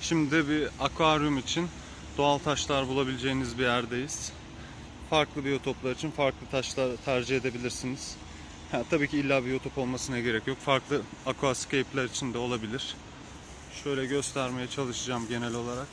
Şimdi bir akvaryum için doğal taşlar bulabileceğiniz bir yerdeyiz. Farklı biyotoplar için farklı taşlar tercih edebilirsiniz. Ha, tabii ki illa biyotop olmasına gerek yok. Farklı aquascape'ler için de olabilir. Şöyle göstermeye çalışacağım genel olarak.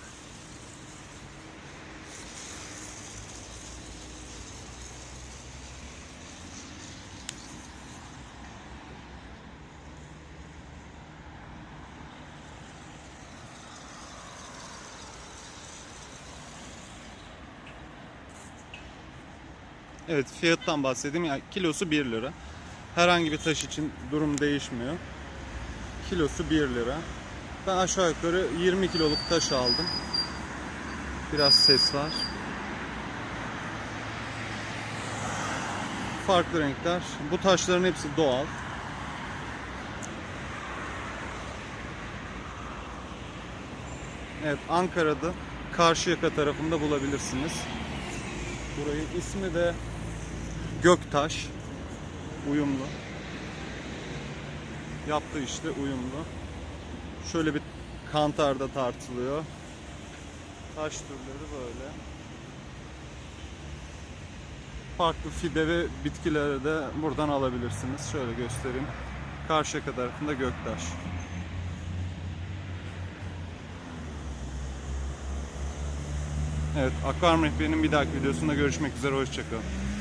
Evet fiyattan bahsedeyim. Yani kilosu 1 lira. Herhangi bir taş için durum değişmiyor. Kilosu 1 lira. Ben aşağı yukarı 20 kiloluk taş aldım. Biraz ses var. Farklı renkler. Bu taşların hepsi doğal. Evet Ankara'da Karşıyaka tarafında bulabilirsiniz. Burayı ismi de Göktaş. Uyumlu. Yaptığı işte uyumlu. Şöyle bir kantarda tartılıyor. Taş türleri böyle. Farklı fide ve bitkileri de buradan alabilirsiniz. Şöyle göstereyim. Karşıyaka tarafında Göktaş. Evet, Akvaryum Rehberi'nin bir dahaki videosunda görüşmek üzere. Hoşçakalın.